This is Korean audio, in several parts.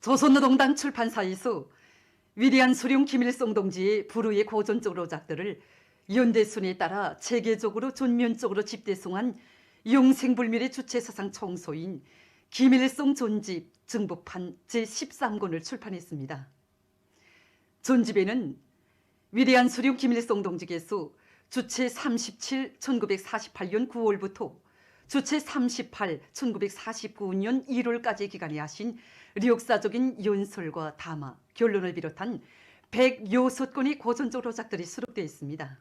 조선노동당 출판사에서 위대한 수령 김일성 동지의 불후의 고전적 작들을 연대 순에 따라 체계적으로 전면적으로 집대성한 영생불멸의 주체 사상 청소인 김일성 전집 증부판 제13권을 출판했습니다. 전집에는 위대한 수령 김일성 동지께서 주체 37 1948년 9월부터 주체 38 1949년 1월까지 기간에 하신 역사적인 연설과 담화, 결론을 비롯한 106건의 고전적 로작들이 수록되어 있습니다.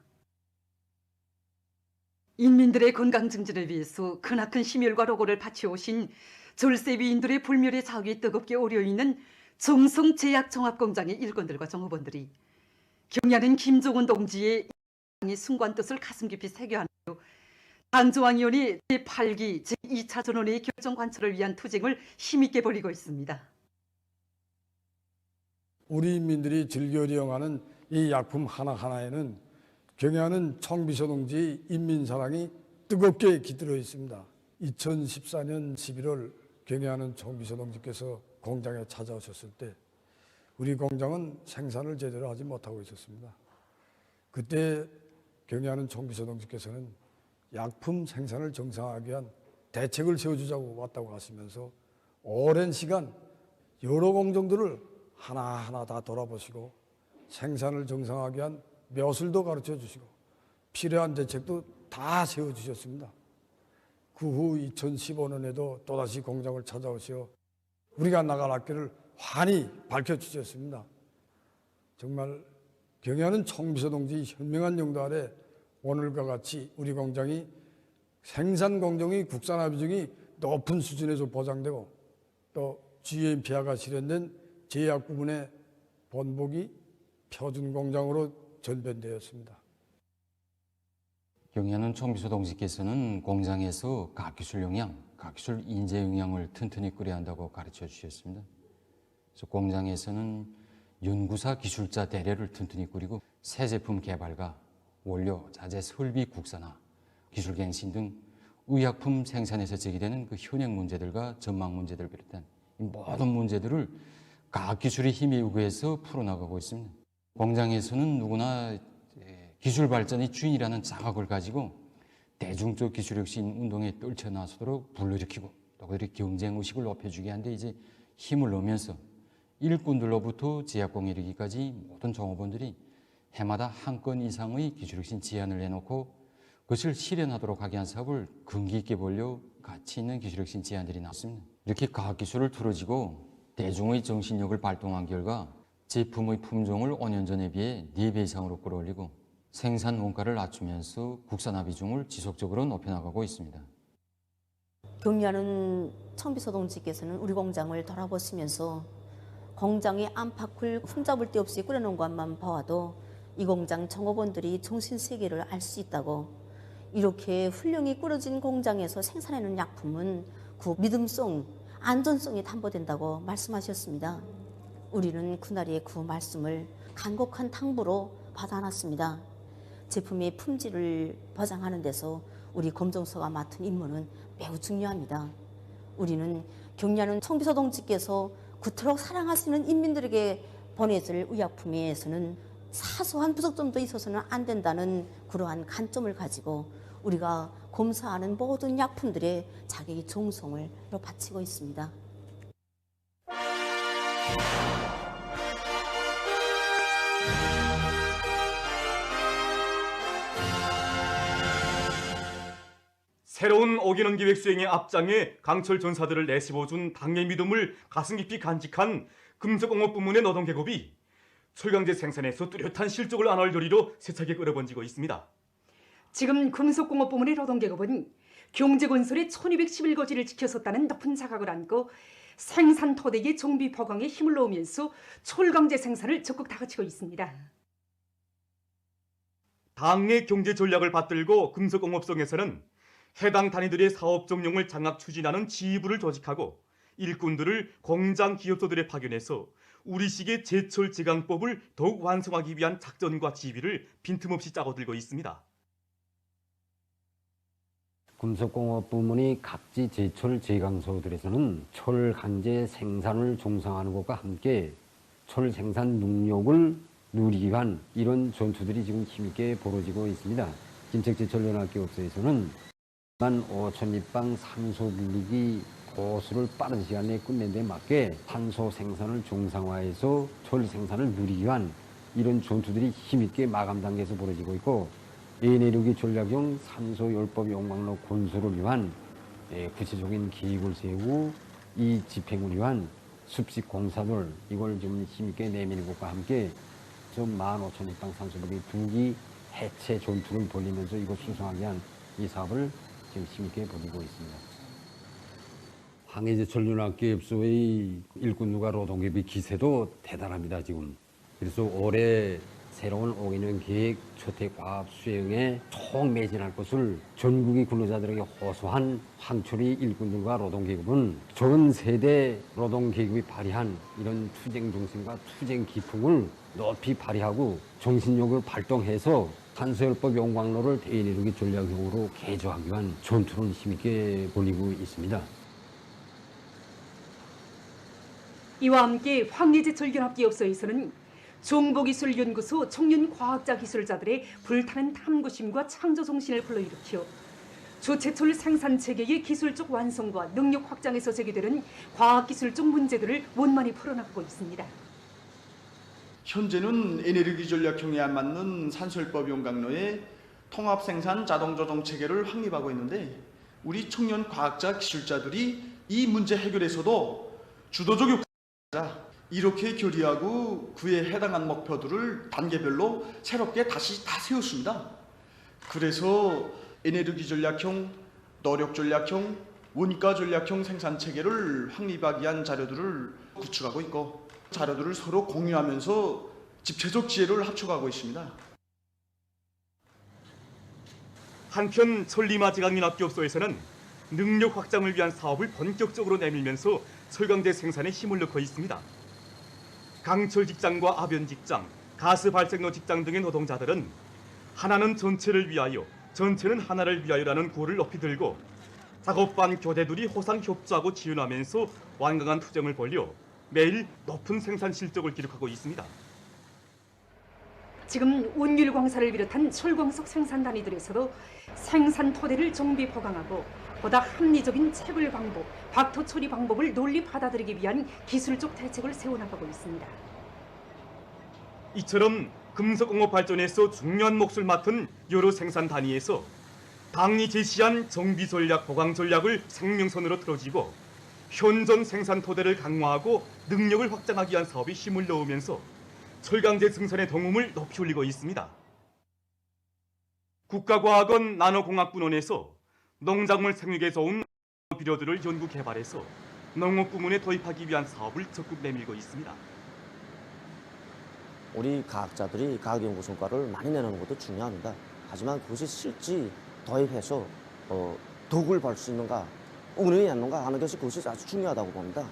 인민들의 건강 증진을 위해서 크나큰 심혈과 로고를 바치오신 절세 위인들의 불멸의 자욱이 뜨겁게 오려있는 정성 제약 종합공장의 일꾼들과 정호원들이 경야는 김종은 동지의 이 순관 뜻을 가슴 깊이 새겨하며 당조왕위원회 제8기 제2차 전원의 결정 관철을 위한 투쟁을 힘있게 벌이고 있습니다. 우리 인민들이 즐겨 이용하는 이 약품 하나하나에는 경애하는 청비서 동지의 인민사랑이 뜨겁게 깃들어 있습니다. 2014년 11월 경애하는 청비서 동지께서 공장에 찾아오셨을 때 우리 공장은 생산을 제대로 하지 못하고 있었습니다. 그때 경애하는 총비서 동지께서는 약품 생산을 정상화하기 위한 대책을 세워주자고 왔다고 하시면서 오랜 시간 여러 공정들을 하나하나 다 돌아보시고 생산을 정상화하기 위한 묘술도 가르쳐 주시고 필요한 대책도 다 세워주셨습니다. 그 후 2015년에도 또다시 공장을 찾아오시어 우리가 나갈 학교를 환히 밝혀주셨습니다. 정말 경애하는 총비서 동지 현명한 용도 아래 오늘과 같이 우리 공장이 생산 공정의 국산화 비중이 높은 수준에서 보장되고 또 GMP화가 실현된 제약 부분의 본복이 표준 공장으로 전변되었습니다. 경애하는 총비서 동지께서는 공장에서 각기술 용량, 각기술 인재 용량을 튼튼히 끓여야 한다고 가르쳐 주셨습니다. 그래서 공장에서는 연구사 기술자 대뢰를 튼튼히 꾸리고 새 제품 개발과 원료, 자재, 설비 국산화, 기술 갱신 등 의약품 생산에서 제기되는 그 현행 문제들과 전망 문제들 비롯한 이 모든 문제들을 과학 기술의 힘에 의거해서 풀어나가고 있습니다. 공장에서는 누구나 예, 기술 발전의 주인이라는 자각을 가지고 대중적 기술 혁신 운동에 떨쳐나서도록 불러일으키고 또 그들의 경쟁 의식을 높여주게 하는데 이제 힘을 넣으면서 일꾼들로부터 제약공에 이르기까지 모든 종업원들이 해마다 한 건 이상의 기술혁신 제안을 내놓고 그것을 실현하도록 하게 한 사업을 근기 있게 벌려 가치 있는 기술혁신 제안들이 나왔습니다. 이렇게 과학기술을 틀어지고 대중의 정신력을 발동한 결과 제품의 품종을 5년 전에 비해 4배 이상으로 끌어올리고 생산 원가를 낮추면서 국산화 비중을 지속적으로 높여나가고 있습니다. 경리하는 청비서 동지께서는 우리 공장을 돌아보시면서 공장의 안팎을 흠잡을 데 없이 꾸려놓은 것만 봐도 이 공장 청업원들이 정신 세계를 알 수 있다고 이렇게 훌륭히 꾸려진 공장에서 생산하는 약품은 그 믿음성, 안전성이 담보된다고 말씀하셨습니다. 우리는 그날의 그 말씀을 간곡한 탕부로 받아놨습니다. 제품의 품질을 보장하는 데서 우리 검정서가 맡은 임무는 매우 중요합니다. 우리는 경리하는 청비서 동지께서 그토록 사랑하시는 인민들에게 보내줄 의약품에서는 사소한 부족점도 있어서는 안 된다는 그러한 관점을 가지고 우리가 검사하는 모든 약품들의 자기의 정성을 바치고 있습니다. 새로운 오기는 기획 수행의 앞장에 강철 전사들을 내씹어준 당의 믿음을 가슴 깊이 간직한 금속공업 부문의 노동계급이 철강제 생산에서 뚜렷한 실적을 안을 조리로 세차게 끌어번지고 있습니다. 지금 금속공업 부문의 노동계급은 경제건설의 1211거지를 지켰었다는 높은 자각을 안고 생산 토대의 정비 보강에 힘을 넣으면서 철강제 생산을 적극 다그치고 있습니다. 당의 경제 전략을 받들고 금속공업성에서는 해당 단위들의 사업 정령을 장악 추진하는 지휘부를 조직하고 일꾼들을 공장 기업소들에 파견해서 우리식의 제철 제강법을 더욱 완성하기 위한 작전과 지휘를 빈틈없이 짜고들고 있습니다. 금속공업 부문이 각지 제철 제강소들에서는 철 강제 생산을 종상하는 것과 함께 철 생산 능력을 누리기 위한 이런 전투들이 지금 힘있게 벌어지고 있습니다. 김책제철연합기업소에서는 1만 5천立방 산소 분리기 고수를 빠른 시간 내에 끝낸 데 맞게 산소 생산을 정상화해서 철 생산을 누리기 위한 이런 전투들이 힘있게 마감 단계에서 벌어지고 있고 에네르기 전략용 산소 열법 용광로 건설을 위한 예, 구체적인 계획을 세우고 이 집행을 위한 습식 공사들 이걸 좀 힘있게 내미는 것과 함께 좀 15,000 입방 산소분리 두기 해체 전투를 벌리면서 이걸 수성하기 위한 이 사업을 지금 힘있게 벌이고 있습니다. 황해제철연합기업소의 일꾼 누가 노동계비 기세도 대단합니다 지금. 그래서 올해 새로운 5개년 계획 초택과학 수행에 총 매진할 것을 전국의 근로자들에게 호소한 황철이 일꾼들과 노동계급은 전 세대 노동계급이 발휘한 이런 투쟁 정신과 투쟁 기풍을 높이 발휘하고 정신력을 발동해서 탄소열법 용광로를 대인이루기 전략용으로 개조하기 위한 전투를 힘있게 벌이고 있습니다. 이와 함께 황리제철연합기업소에서는 정보기술연구소 청년 과학자 기술자들의 불타는 탐구심과 창조 정신을 불러일으켜 조체철 생산 체계의 기술적 완성과 능력 확장에서 제기되는 과학기술적 문제들을 원만히 풀어나가고 있습니다. 현재는 에네르기 전략형에 안 맞는 산설법 용광로의 통합 생산 자동 조정 체계를 확립하고 있는데 우리 청년 과학자 기술자들이 이 문제 해결에서도 주도적으로 자, 이렇게 결의하고 그에 해당한 목표들을 단계별로 새롭게 다시 다 세웠습니다. 그래서 에네르기 전략형, 노력 전략형, 원가 전략형 생산 체계를 확립하기 위한 자료들을 구축하고 있고 자료들을 서로 공유하면서 집체적 지혜를 합쳐가고 있습니다. 한편 천리마 제강연합기업소에서는 능력 확장을 위한 사업을 본격적으로 내밀면서 철강제 생산에 힘을 넣고 있습니다. 강철 직장과 아변 직장, 가스 발생로 직장 등의 노동자들은 하나는 전체를 위하여, 전체는 하나를 위하여라는 구호를 높이 들고 작업반 교대들이 호상 협조하고 지원하면서 완강한 투쟁을 벌여 매일 높은 생산 실적을 기록하고 있습니다. 지금 운율광사를 비롯한 철광석 생산 단위들에서도 생산 토대를 정비 보강하고 보다 합리적인 채굴 방법, 박토 처리 방법을 논리 받아들이기 위한 기술적 대책을 세워나가고 있습니다. 이처럼 금속공업 발전에서 중요한 몫을 맡은 여러 생산 단위에서 당이 제시한 정비 전략, 보강 전략을 생명선으로 틀어지고 현존 생산 토대를 강화하고 능력을 확장하기 위한 사업에 힘을 넣으면서 철강제 생산의 동음을 높이 올리고 있습니다. 국가과학원 나노공학분원에서 농작물 생육에 좋은 비료들을 연구 개발해서 농업 부문에 도입하기 위한 사업을 적극 내밀고 있습니다. 우리 과학자들이 과학 연구 성과를 많이 내놓는 것도 중요합니다. 하지만 그것이 실제 도입해서 어, 덕을 볼수 있는가, 운영이 있는가 하는 것이 그것이 아주 중요하다고 봅니다.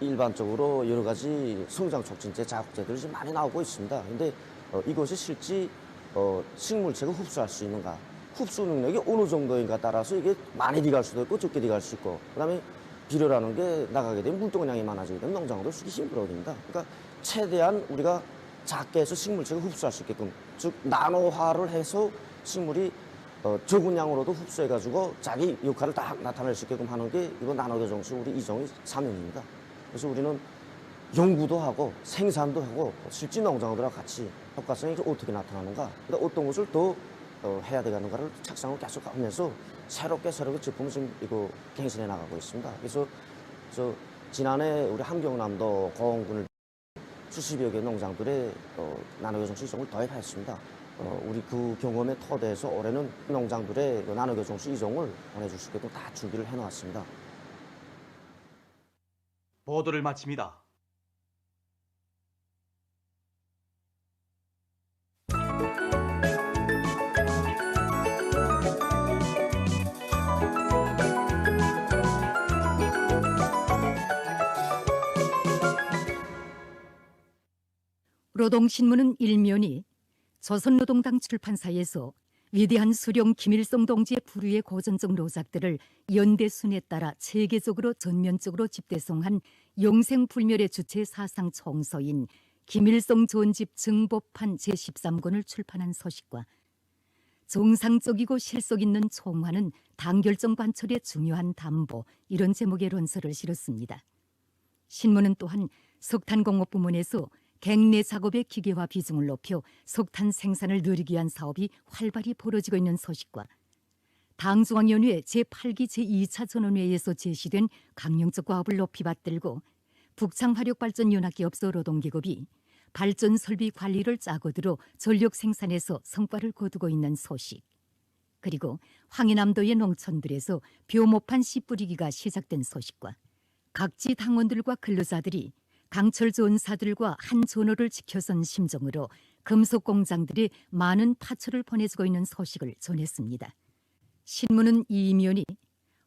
일반적으로 여러 가지 성장 촉진제, 자극제들이 지금 많이 나오고 있습니다. 근데 어, 이것이 실제 어, 식물체가 흡수할 수 있는가, 흡수 능력이 어느 정도인가 따라서 이게 많이 들어갈 수도 있고 적게 들어갈 수 있고, 그다음에 비료라는 게 나가게 되면 물동량이 많아지게 되면 농장으로 쓰기 힘들어집니다. 그러니까 최대한 우리가 작게 해서 식물체가 흡수할 수 있게끔 즉 나노화를 해서 식물이 어, 적은 양으로도 흡수해가지고 자기 역할을 딱 나타낼 수 있게끔 하는 게 이번 나노교정수 우리 이종의 사명입니다. 그래서 우리는 연구도 하고 생산도 하고 실제 농장들하고 같이 효과성이 어떻게 나타나는가, 그러니까 어떤 것을 더 어, 해야 되는가를 착상을 계속 하면서 새롭게 새롭게 제품을 지금 이거 갱신해 나가고 있습니다. 그래서 저 지난해 우리 함경남도 고원군을 수십여 개 농장들의 어, 나노교정 시정을 도입했습니다. 어, 우리 그 경험의 토대에서 올해는 농장들의 그 나노교정 시정을 보내줄 수 있게끔 다 준비를 해놓았습니다. 보도를 마칩니다. 노동신문은 일면이 조선노동당 출판사에서 위대한 수령 김일성 동지의 불후의 고전적 노작들을 연대순에 따라 체계적으로 전면적으로 집대성한 영생불멸의 주체 사상 총서인 김일성 전집 증보판 제13권을 출판한 소식과 정상적이고 실속 있는 총화는 당결정 관철의 중요한 담보 이런 제목의論서를 실었습니다. 신문은 또한 석탄공업 부문에서 갱내 작업의 기계화 비중을 높여 석탄 생산을 늘리기 위한 사업이 활발히 벌어지고 있는 소식과 당중앙위원회 제8기 제2차 전원회의에서 제시된 강령적 과업을 높이 받들고 북창화력발전연합기업소 노동기업이 발전 설비 관리를 짜고 들어 전력 생산에서 성과를 거두고 있는 소식. 그리고 황해남도의 농촌들에서 벼모판 씨 뿌리기가 시작된 소식과 각지 당원들과 근로자들이 강철 전사들과 한 전호를 지켜선 심정으로 금속 공장들이 많은 파초를 보내주고 있는 소식을 전했습니다. 신문은 이면이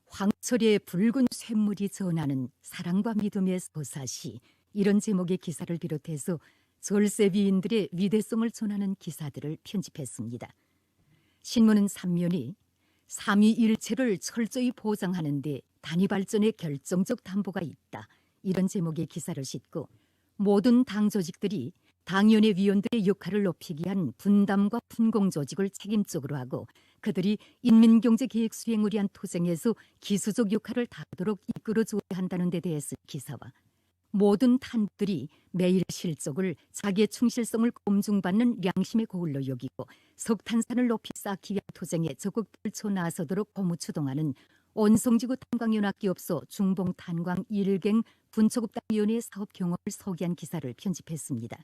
황철의 붉은 쇳물이 전하는 사랑과 믿음의 소사시 이런 제목의 기사를 비롯해서 절세비인들의 위대성을 전하는 기사들을 편집했습니다. 신문은 3면이 삼위일체를 철저히 보장하는 데 단위 발전의 결정적 담보가 있다. 이런 제목의 기사를 싣고 모든 당 조직들이 당연의 위원들의 역할을 높이기 위한 분담과 분공 조직을 책임적으로 하고 그들이 인민경제 계획 수행을 위한 투쟁에서 기수적 역할을 다하도록 이끌어줘야 한다는 데 대해서 기사와 모든 탄들이 매일 실적을 자기의 충실성을 검증받는 양심의 고울로 여기고 석탄산을 높이 쌓기 위한 투쟁에 적극 불쳐 나서도록 고무추동하는 온성지구 탄광연합기업소 중봉 탄광 일갱 분초급당위원회 사업 경험을 소개한 기사를 편집했습니다.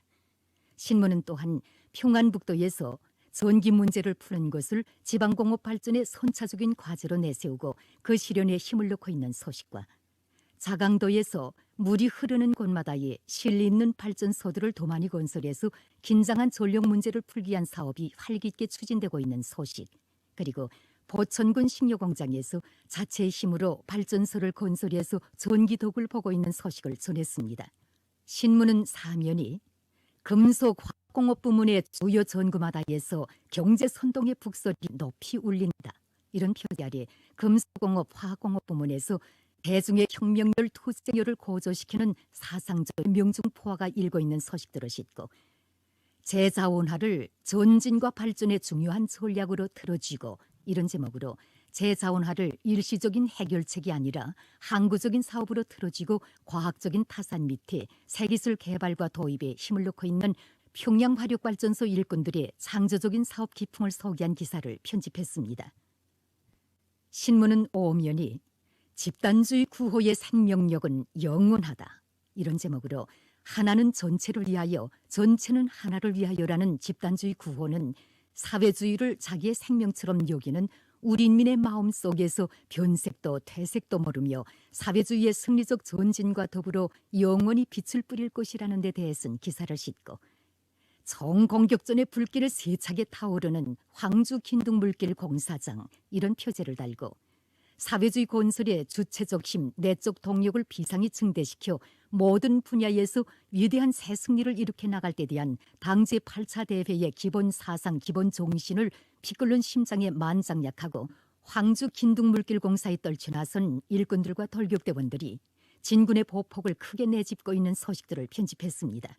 신문은 또한 평안북도에서 전기 문제를 푸는 것을 지방공업 발전의 선차적인 과제로 내세우고 그 실현에 힘을 넣고 있는 소식과 자강도에서 물이 흐르는 곳마다에 실리 있는 발전소들을 더 많이 건설해서 긴장한 전력 문제를 풀기 위한 사업이 활기 있게 추진되고 있는 소식 그리고 보천군 식료공장에서 자체의 힘으로 발전소를 건설해서 전기덕을 보고 있는 소식을 전했습니다. 신문은 사면이 금속 화공업 부문의 주요 전구마다에서 경제 선동의 북소리 높이 울린다. 이런 표기 아래 금속공업 화공업 부문에서 대중의 혁명열 투쟁열을 고조시키는 사상적 명중포화가 일고 있는 소식들을 싣고 재자원화를 전진과 발전의 중요한 전략으로 틀어쥐고 이런 제목으로 재자원화를 일시적인 해결책이 아니라 항구적인 사업으로 틀어지고 과학적인 타산 밑에 새기술 개발과 도입에 힘을 넣고 있는 평양 화력발전소 일꾼들의 창조적인 사업 기풍을 소개한 기사를 편집했습니다. 신문은 오면이 집단주의 구호의 생명력은 영원하다. 이런 제목으로 하나는 전체를 위하여 전체는 하나를 위하여라는 집단주의 구호는 사회주의를 자기의 생명처럼 여기는 우리 인민의 마음 속에서 변색도 퇴색도 모르며 사회주의의 승리적 전진과 더불어 영원히 빛을 뿌릴 것이라는 데 대해서는 기사를 싣고 정공격전의 불길을 세차게 타오르는 황주 긴둥 물길 공사장 이런 표제를 달고 사회주의 건설의 주체적 힘, 내적 동력을 비상히 증대시켜 모든 분야에서 위대한 새 승리를 일으켜 나갈 때 대한 당제 8차 대회의 기본 사상, 기본 정신을 피끓는 심장에 만장약하고 황주 긴둥물길 공사에 떨쳐나선 일꾼들과 돌격대원들이 진군의 보폭을 크게 내짚고 있는 소식들을 편집했습니다.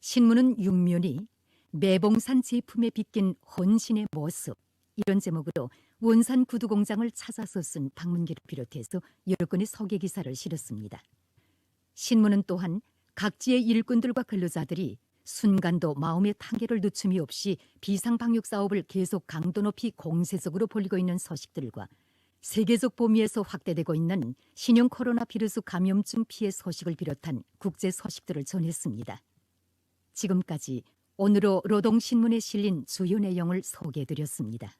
신문은 육면이 매봉산 제품에 빗긴 헌신의 모습 이런 제목으로 원산 구두 공장을 찾아서 쓴 방문기를 비롯해서 여러 건의 소개 기사를 실었습니다. 신문은 또한 각지의 일꾼들과 근로자들이 순간도 마음의 tan계를 늦춤이 없이 비상 방역 사업을 계속 강도 높이 공세적으로 벌이고 있는 소식들과 세계적 범위에서 확대되고 있는 신형 코로나 비루스 감염증 피해 소식을 비롯한 국제 소식들을 전했습니다. 지금까지 오늘로 노동신문에 실린 주요 내용을 소개해드렸습니다.